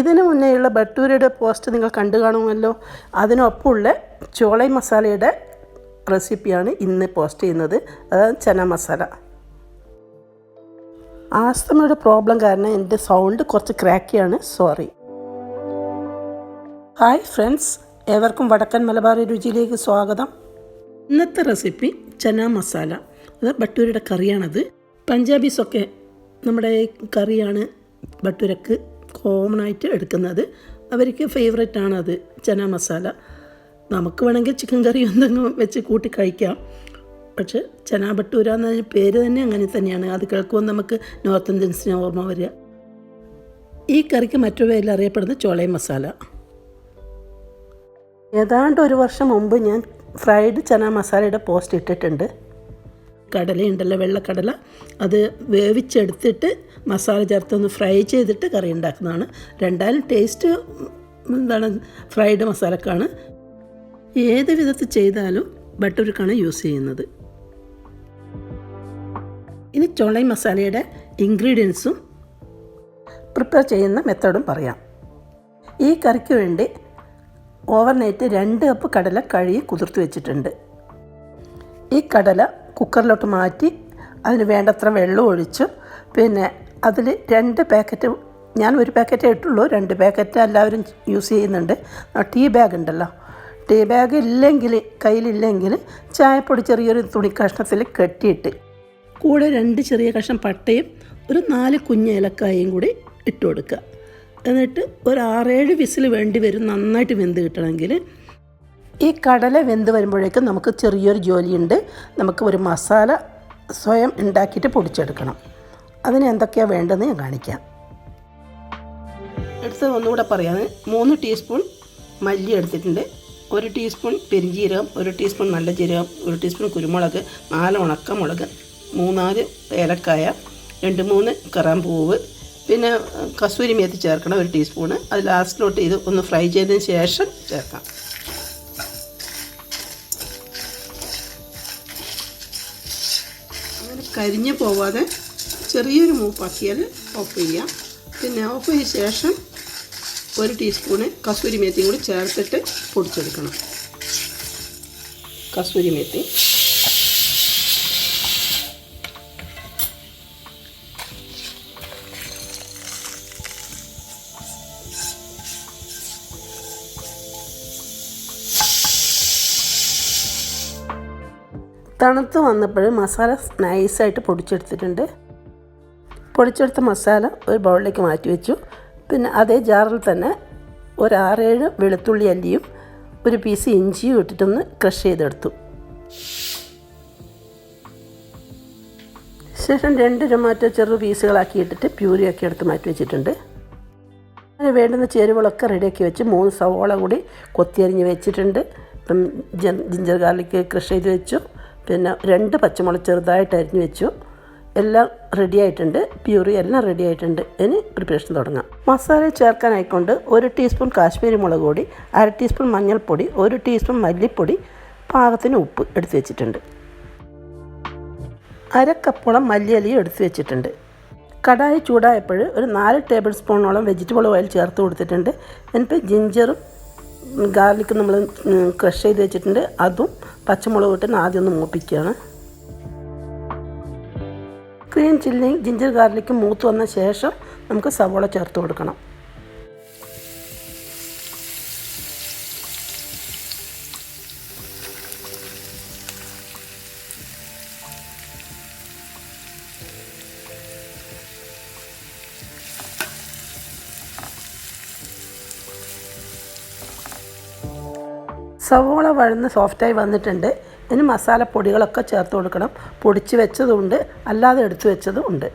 ഇതിനു മുന്നേയുള്ള ബട്ടൂരയുടെ പോസ്റ്റ് നിങ്ങൾ കണ്ടു കാണുമല്ലോ. അതിനൊപ്പമുള്ള ചോളൈ മസാലയുടെ റെസിപ്പിയാണ് ഇന്ന് പോസ്റ്റ് ചെയ്യുന്നത്. അതായത് ചന മസാല. ആസ്തമയുടെ പ്രോബ്ലം കാരണം എന്റെ സൗണ്ട് കുറച്ച് ക്രാക്കിയാണ്. സോറി. Hi friends. ഏവർക്കും വടക്കൻ മലബാർ രുചിയിലേക്ക് സ്വാഗതം. ഇന്നത്തെ റെസിപ്പി ചന മസാല. അത് ബട്ടൂരയുടെ കറിയാണത്. പഞ്ചാബീസൊക്കെ നമ്മുടെ കറിയാണ് ബട്ടൂരക്ക് കോമൺ ആയിട്ട് എടുക്കുന്നത്. അവർക്ക് ഫേവറേറ്റ് ആണ് അത് ചന മസാല. നമുക്ക് വേണമെങ്കിൽ ചിക്കൻ കറി എന്തെങ്കിലും വെച്ച് കൂട്ടി കഴിക്കാം. പക്ഷേ ചന ബട്ടൂര എന്ന പേര് തന്നെ അങ്ങനെ തന്നെയാണ്. അത് കേൾക്കുമ്പോൾ നമുക്ക് നോർത്ത് ഇന്ത്യൻസിന് ഓർമ്മ വരിക. ഈ കറിക്ക് മറ്റൊരു പേരിൽ അറിയപ്പെടുന്ന ചോളേ മസാല. ഏതാണ്ട് ഒരു വർഷം മുമ്പ് ഞാൻ ഫ്രൈഡ് ചന മസാലയുടെ പോസ്റ്റ് ഇട്ടിട്ടുണ്ട്. കടലയുണ്ടല്ലോ വെള്ളക്കടല. അത് വേവിച്ചെടുത്തിട്ട് മസാല ചേർത്തൊന്ന് ഫ്രൈ ചെയ്തിട്ട് കറി ഉണ്ടാക്കുന്നതാണ്. രണ്ടായാലും ടേസ്റ്റ് എന്താണ്? ഫ്രൈഡ് മസാലക്കാണ്. ഏത് വിധത്തിൽ ചെയ്താലും ബട്ടൂരിക്കാണ് യൂസ് ചെയ്യുന്നത്. ഇനി ചോളൈ മസാലയുടെ ഇൻഗ്രീഡിയൻസും പ്രിപ്പയർ ചെയ്യുന്ന മെത്തേഡും പറയാം. ഈ കറിക്ക് വേണ്ടി ഓവർനൈറ്റ് രണ്ട് കപ്പ് കടല കഴുകി കുതിർത്ത് വെച്ചിട്ടുണ്ട്. ഈ കടല കുക്കറിലോട്ട് മാറ്റി അതിന് വേണ്ടത്ര വെള്ളം ഒഴിച്ച് പിന്നെ അതിൽ രണ്ട് പാക്കറ്റ് ഞാൻ ഒരു പാക്കറ്റേ ഇട്ടുള്ളൂ രണ്ട് പാക്കറ്റ് എല്ലാവരും യൂസ് ചെയ്യുന്നുണ്ട്. ടീ ബാഗ് ഉണ്ടല്ലോ. ടീ ബാഗ് ഇല്ലെങ്കിൽ കയ്യിലില്ലെങ്കിൽ ചായപ്പൊടി ചെറിയൊരു തുണി കഷ്ണത്തിൽ കെട്ടിയിട്ട് കൂടെ രണ്ട് ചെറിയ കഷ്ണം പട്ടയും ഒരു നാല് കുഞ്ഞ് ഏലക്കായും കൂടി ഇട്ട് കൊടുക്കുക. എന്നിട്ട് ഒരു ആറേഴ് വിസിൽ വേണ്ടി വരും നന്നായിട്ട് വെന്ത് കിട്ടണമെങ്കിൽ. ഈ കടല വെന്ത് വരുമ്പോഴേക്കും നമുക്ക് ചെറിയൊരു ജോലിയുണ്ട്. നമുക്ക് ഒരു മസാല സ്വയം ഉണ്ടാക്കിയിട്ട് പൊടിച്ചെടുക്കണം. അതിന് എന്തൊക്കെയാണ് വേണ്ടതെന്ന് ഞാൻ കാണിക്കാം. അടുത്ത് ഒന്നുകൂടെ പറയാം. മൂന്ന് ടീസ്പൂൺ മല്ലി എടുത്തിട്ടുണ്ട്. ഒരു ടീസ്പൂൺ പെരിഞ്ജീരകം ഒരു ടീസ്പൂൺ നല്ല ജീരകം ഒരു ടീസ്പൂൺ കുരുമുളക് നാല് ഉണക്കമുളക് മൂന്നാൽ ഏലക്കായ രണ്ട് മൂന്ന് കറാമ്പൂവ് പിന്നെ കസൂരി മേത്തി ചേർക്കണം ഒരു ടീസ്പൂണ്. അത് ലാസ്റ്റിലോട്ട് ഇത് ഒന്ന് ഫ്രൈ ചെയ്തതിന് ശേഷം ചേർക്കാം. അങ്ങനെ കരിഞ്ഞു പോവാതെ ചെറിയൊരു മൂപ്പാക്കിയാൽ ഓഫ് ചെയ്യാം. പിന്നെ ഓഫ് ചെയ്ത ശേഷം ഒരു ടീസ്പൂണ് കസൂരി മേത്തിയും കൂടി ചേർത്തിട്ട് പൊടിച്ചെടുക്കണം. കസൂരി മേത്തി. തണുത്ത് വന്നപ്പോൾ മസാല നൈസായിട്ട് പൊടിച്ചെടുത്തിട്ടുണ്ട്. പൊടിച്ചെടുത്ത മസാല ഒരു ബൗളിലേക്ക് മാറ്റി വെച്ചു. പിന്നെ അതേ ജാറിൽ തന്നെ ഒരു ആറേഴ് വെളുത്തുള്ളി അല്ലിയും ഒരു പീസ് ഇഞ്ചിയും ഇട്ടിട്ടൊന്ന് ക്രഷ് ചെയ്തെടുത്തു. ശേഷം രണ്ട് ടൊമാറ്റോ ചെറു പീസുകളാക്കി ഇട്ടിട്ട് പ്യൂരിയൊക്കെ എടുത്ത് മാറ്റി വെച്ചിട്ടുണ്ട്. അതിന് വേണ്ടുന്ന ചേരുവകളൊക്കെ റെഡിയാക്കി വെച്ച് മൂന്ന് സവോള കൂടി കൊത്തിയരിഞ്ഞ് വെച്ചിട്ടുണ്ട്. ഇപ്പം ജിഞ്ചർ ഗാർലിക്ക് ക്രഷ് ചെയ്ത് വെച്ചു. പിന്നെ രണ്ട് പച്ചമുളക് ചെറുതായിട്ട് അരിഞ്ഞ് വെച്ചു. എല്ലാം റെഡി ആയിട്ടുണ്ട്. പ്യൂറി എല്ലാം റെഡി ആയിട്ടുണ്ട്. ഇനി പ്രിപ്പറേഷൻ തുടങ്ങാം. മസാല ചേർക്കാനായിക്കൊണ്ട് ഒരു ടീസ്പൂൺ കാശ്മീരി മുളക് പൊടി അര ടീസ്പൂൺ മഞ്ഞൾപ്പൊടി ഒരു ടീസ്പൂൺ മല്ലിപ്പൊടി പാകത്തിന് ഉപ്പ് എടുത്തു വെച്ചിട്ടുണ്ട്. അര കപ്പോളം മല്ലിയലിയും എടുത്തു വെച്ചിട്ടുണ്ട്. കടായി ചൂടായപ്പോൾ ഒരു നാല് ടേബിൾ സ്പൂണോളം വെജിറ്റബിൾ ഓയിൽ ചേർത്ത് കൊടുത്തിട്ടുണ്ട്. എന്നിട്ട് ജിഞ്ചറും ഗാർലിക്കും നമ്മൾ ക്രഷ് ചെയ്ത് വെച്ചിട്ടുണ്ട്. അതും പച്ചമുളക് ഇട്ടിന് ആദ്യം ഒന്ന് മൂപ്പിക്കുകയാണ് ഗ്രീൻ ചില്ലിയും ജിഞ്ചർ ഗാർലിക്കും മൂത്ത് വന്ന ശേഷം നമുക്ക് സവോള ചേർത്ത് കൊടുക്കണം. സവോള വഴന്ന് സോഫ്റ്റായി വന്നിട്ടുണ്ട്. ഇനി മസാലപ്പൊടികളൊക്കെ ചേർത്ത് കൊടുക്കണം. പൊടിച്ച് വെച്ചതുണ്ട് അല്ലാതെ എടുത്തു വെച്ചതും ഉണ്ട്.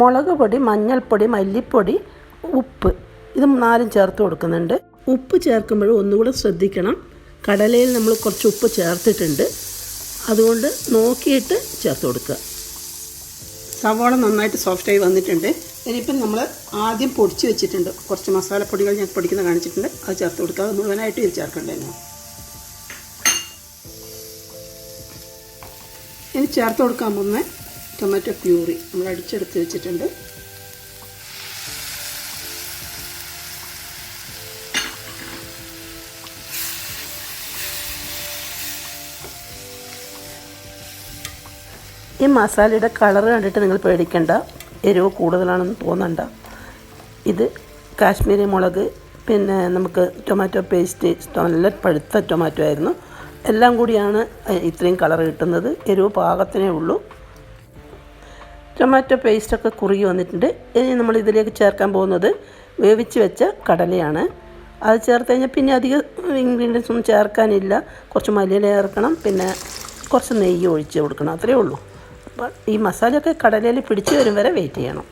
മുളക് പൊടി മഞ്ഞൾപ്പൊടി മല്ലിപ്പൊടി ഉപ്പ് ഇത് നാലും ചേർത്ത് കൊടുക്കുന്നുണ്ട്. ഉപ്പ് ചേർക്കുമ്പോഴും ഒന്നുകൂടെ ശ്രദ്ധിക്കണം. കടലയിൽ നമ്മൾ കുറച്ച് ഉപ്പ് ചേർത്തിട്ടുണ്ട്. അതുകൊണ്ട് നോക്കിയിട്ട് ചേർത്ത് കൊടുക്കുക. സവോള നന്നായിട്ട് സോഫ്റ്റായി വന്നിട്ടുണ്ട്. ഇനിയിപ്പം നമ്മൾ ആദ്യം പൊടിച്ച് വെച്ചിട്ടുണ്ട്. കുറച്ച് മസാലപ്പൊടികൾ ഞാൻ പൊടിക്കുന്ന കാണിച്ചിട്ടുണ്ട്. അത് ചേർത്ത് കൊടുക്കുക. അത് മുഴുവനായിട്ട് ഇത് ചേർക്കണ്ടേനോ ഇനി ചേർത്ത് കൊടുക്കാൻ പോകുന്ന ടൊമാറ്റോ പ്യൂറി നമ്മൾ അടിച്ചെടുത്ത് വെച്ചിട്ടുണ്ട്. ഈ മസാലയുടെ കളർ കണ്ടിട്ട് നിങ്ങൾ പേടിക്കണ്ട. എരിവ് കൂടുതലാണെന്ന് തോന്നണ്ട. ഇത് കാശ്മീരി മുളക് പിന്നെ നമുക്ക് ടൊമാറ്റോ പേസ്റ്റ് നല്ല പഴുത്ത ടൊമാറ്റോ ആയിരുന്നു. എല്ലാം കൂടിയാണ് ഇത്രയും കളർ കിട്ടുന്നത്. എരിവ് പാകത്തിനേ ഉള്ളൂ. ടൊമാറ്റോ പേസ്റ്റൊക്കെ കുറുകി വന്നിട്ടുണ്ട്. ഇനി നമ്മൾ ഇതിലേക്ക് ചേർക്കാൻ പോകുന്നത് വേവിച്ച് വെച്ച കടലയാണ്. അത് ചേർത്ത് കഴിഞ്ഞാൽ പിന്നെ അധികം ഇൻഗ്രീഡിയൻസ് ഒന്നും ചേർക്കാനില്ല. കുറച്ച് മല്ലിയില ചേർക്കണം പിന്നെ കുറച്ച് നെയ്യ് ഒഴിച്ച് കൊടുക്കണം. അത്രയേ ഉള്ളൂ. അപ്പം ഈ മസാലയൊക്കെ കടലയിൽ പിടിച്ച് വരും വരെ വെയിറ്റ് ചെയ്യണം.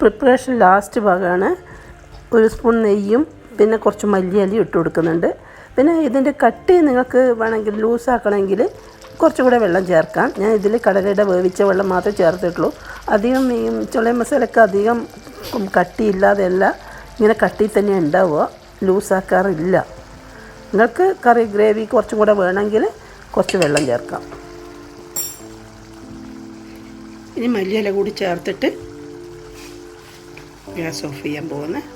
പ്രിപ്പറേഷൻ ലാസ്റ്റ് ഭാഗമാണ്. ഒരു സ്പൂൺ നെയ്യും പിന്നെ കുറച്ച് മല്ലിയലയും ഇട്ട് കൊടുക്കുന്നുണ്ട്. പിന്നെ ഇതിന്റെ കട്ടി നിങ്ങൾക്ക് വേണമെങ്കിൽ ലൂസാക്കണമെങ്കിൽ കുറച്ചും കൂടെ വെള്ളം ചേർക്കാം. ഞാൻ ഇതിൽ കടലയുടെ വേവിച്ച വെള്ളം മാത്രമേ ചേർത്തിട്ടുള്ളൂ. അധികം ഈ ചുളയ മസാലയൊക്കെ അധികം കട്ടിയില്ലാതെയല്ല ഇങ്ങനെ കട്ടി തന്നെ ഉണ്ടാവുക. ലൂസാക്കാറില്ല നിങ്ങൾക്ക് കറി ഗ്രേവി കുറച്ചും കൂടെ വേണമെങ്കിൽ കുറച്ച് വെള്ളം ചേർക്കാം. ഇനി മല്ലിയില കൂടി ചേർത്തിട്ട് ഗ്യാസ് ഓഫ് ചെയ്യാൻ പോകുന്നത്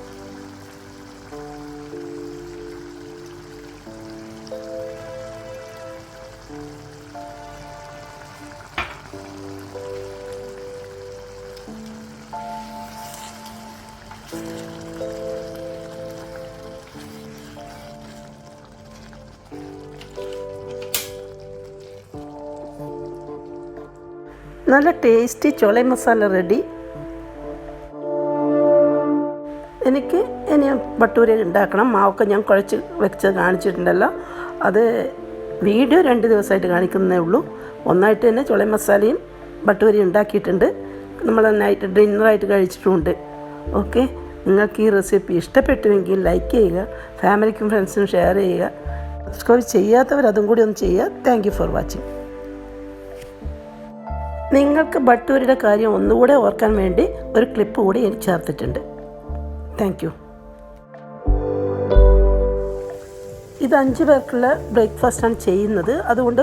നല്ല ടേസ്റ്റി ചോളെ മസാല റെഡി എനിക്ക് ഇനി ഭട്ടൂര ഉണ്ടാക്കണം. മാവൊക്കെ ഞാൻ കുഴച്ച് വെച്ച് കാണിച്ചിട്ടുണ്ടല്ലോ. അത് വീഡിയോ രണ്ട് ദിവസമായിട്ട് കാണിക്കുന്നേ ഉള്ളൂ. ഒന്നായിട്ട് തന്നെ ചുള മസാലയും ഭട്ടൂരി ഉണ്ടാക്കിയിട്ടുണ്ട്. നമ്മൾ നൈറ്റ് ഡിന്നറായിട്ട് കഴിച്ചിട്ടുമുണ്ട് ഓക്കെ? നിങ്ങൾക്ക് ഈ റെസിപ്പി ഇഷ്ടപ്പെട്ടുവെങ്കിൽ ലൈക്ക് ചെയ്യുക ഫാമിലിക്കും ഫ്രണ്ട്സിനും ഷെയർ ചെയ്യുക. സബ്സ്ക്രൈബ് ചെയ്യാത്തവർ അതും കൂടി ഒന്ന് ചെയ്യുക. Thank for watching. നിങ്ങൾക്ക് ഭട്ടൂരിയുടെ കാര്യം ഒന്നുകൂടെ ഓർക്കാൻ വേണ്ടി ഒരു ക്ലിപ്പ് കൂടി എനിക്ക് ചേർത്തിട്ടുണ്ട്. താങ്ക് യു ഇത് അഞ്ച് പേർക്കുള്ള ബ്രേക്ക്ഫാസ്റ്റാണ് ചെയ്യുന്നത്. അതുകൊണ്ട്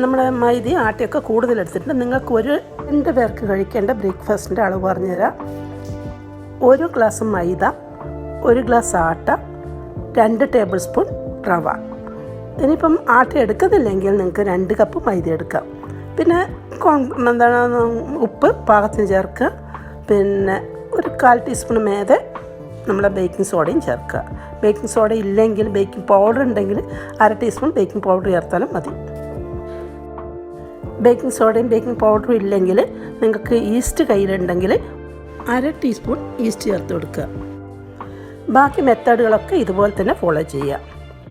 നമ്മുടെ മൈദ ആട്ടയൊക്കെ കൂടുതൽ എടുത്തിട്ടുണ്ട് നിങ്ങൾക്ക് ഒരു രണ്ട് പേർക്ക് കഴിക്കേണ്ട ബ്രേക്ക്ഫാസ്റ്റിന്റെ അളവ് പറഞ്ഞുതരാം. ഒരു ഗ്ലാസ് മൈദ ഒരു ഗ്ലാസ് ആട്ട രണ്ട് ടേബിൾ സ്പൂൺ റവ. ഇനിയിപ്പം ആട്ട എടുക്കുന്നില്ലെങ്കിൽ നിങ്ങൾക്ക് രണ്ട് കപ്പ് മൈദ എടുക്കാം. പിന്നെ എന്താണ് ഉപ്പ് പാകത്തിന് ചേർക്കുക. പിന്നെ ഒരു കാൽ ടീസ്പൂൺ മേതെ നമ്മളെ ബേക്കിംഗ് സോഡയും ചേർക്കുക. ബേക്കിംഗ് സോഡ ഇല്ലെങ്കിൽ ബേക്കിംഗ് പൗഡർ ഉണ്ടെങ്കിൽ അര ടീസ്പൂൺ ബേക്കിംഗ് പൗഡർ ചേർത്താലും മതി. ബേക്കിംഗ് സോഡയും ബേക്കിംഗ് പൗഡറും ഇല്ലെങ്കിൽ നിങ്ങൾക്ക് ഈസ്റ്റ് കയ്യിലുണ്ടെങ്കിൽ അര ടീസ്പൂൺ ഈസ്റ്റ് ചേർത്ത് കൊടുക്കുക. ബാക്കി മെത്തേഡുകളൊക്കെ ഇതുപോലെ തന്നെ ഫോളോ ചെയ്യുക.